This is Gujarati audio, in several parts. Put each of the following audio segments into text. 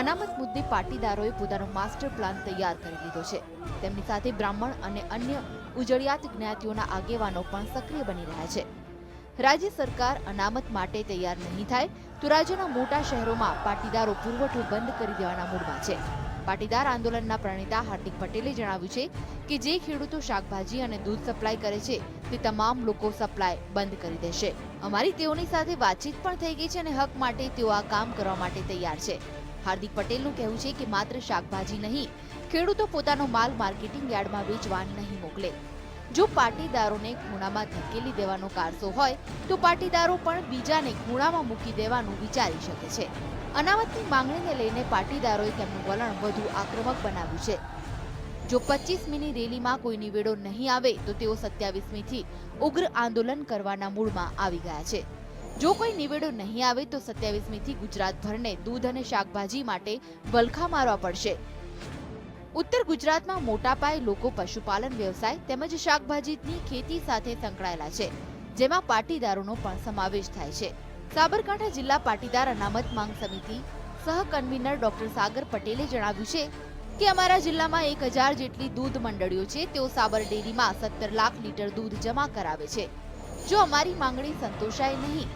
અનામત મુદ્દે પાટીદારોએ પોતાનો માસ્ટર પ્લાન તૈયાર કરી લીધો છે. તેમની સાથે બ્રાહ્મણ અને અન્ય ઉજળિયાત જ્ઞાતિઓના આગેવાનો પણ સક્રિય બની રહ્યા છે. રાજ્ય સરકાર અનામત માટે તૈયાર નહીં થાય તો રાજ્યના મોટા શહેરોમાં પાટીદારો પુરવઠો બંધ કરી દેવાના મૂડમાં છે. પાટીદાર આંદોલનના પ્રણેતા હાર્દિક પટેલે જણાવ્યું છે કે જે ખેડૂતો શાકભાજી અને દૂધ સપ્લાય કરે છે, તે તમામ લોકો સપ્લાય બંધ કરી દેશે. અમારી તેઓની સાથે વાતચીત પણ થઈ ગઈ છે અને હક માટે તેઓ આ કામ કરવા માટે તૈયાર છે. હાર્દિક પટેલનું કહેવું છે કે માત્ર શાકભાજી નહીં, ખેડૂતો પોતાનો માલ માર્કેટિંગ યાર્ડમાં વેચવા નહીં મોકલે. જો પાટીદારોને ખૂણામાં ધકેલી દેવાનો કારસો હોય, તો પાટીદારો પણ બીજાને ખૂણામાં મૂકી દેવાનું વિચારી શકે છે. અનામતની માંગણીને લઈને પાટીદારોએ તેમનું વલણ વધુ આક્રમક બનાવ્યું છે. જો પચીસમીની રેલીમાં કોઈ નિવેડો નહીં આવે, તો તેઓ સત્યાવીસમીથી ઉગ્ર આંદોલન કરવાના મૂળમાં આવી ગયા છે. જો કોઈ નિવેડો નહીં આવે, તો સત્યાવીસમીથી ગુજરાતભરને દૂધ અને શાકભાજી માટે વલખા મારવા પડશે. ઉત્તર ગુજરાતમાં મોટા પાયે લોકો પશુપાલન વ્યવસાય તેમજ શાકભાજીની ખેતી સાથે સંકળાયેલા છે, જેમાં પાટીદારોનો પણ સમાવેશ થાય છે. સાબરકાંઠા જિલ્લા પાટીદાર અનામત માંગ સમિતિ સહ કન્વીનર ડોક્ટર સાગર પટેલે જણાવ્યું છે કે અમારા જિલ્લામાં એક હજાર જેટલી દૂધ મંડળીઓ છે, તેઓ સાબર ડેરીમાં સત્તર લાખ લીટર દૂધ જમા કરાવે છે. જો અમારી માંગણી સંતોષાય નહીં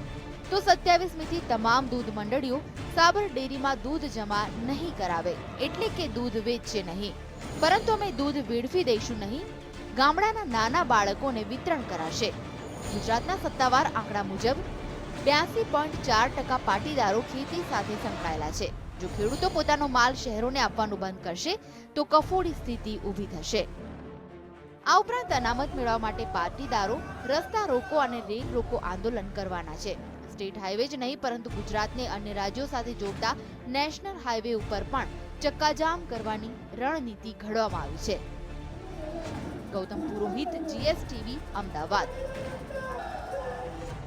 તો સત્યાવીસમીથી તમામ દૂધ મંડળીઓ સાબર ડેરીમાં દૂધ જમા નહીં કરાવે, એટલે કે દૂધ વેચશે નહીં. પરંતુ અમે દૂધ વેડફી દઈશું નહીં. ગામડાના નાના બાળકોને વિતરણ કરાશે. ગુજરાતના સત્તાવાર આંકડા મુજબ, બ્યાસી પોઈન્ટ ચાર ટકા પાટીદારો ખેતી સાથે સંકળાયેલા છે. જો ખેડૂતો પોતાનો માલ શહેરોને આપવાનું બંધ કરશે, તો કફોડી સ્થિતિ ઊભી થશે. આ ઉપરાંત અનામત મેળવવા માટે પાટીદારો રસ્તા રોકો અને રેલ રોકો આંદોલન કરવાના છે. સ્ટેટ હાઈવે જ નહીં, પરંતુ ગુજરાતને અન્ય રાજ્યો સાથે જોડતા નેશનલ હાઈવે ઉપર પણ ચક્કાજામ કરવાની રણનીતિ ઘડવામાં આવી છે. ગૌતમ પુરોહિત જીએસટીવી અમદાવાદ.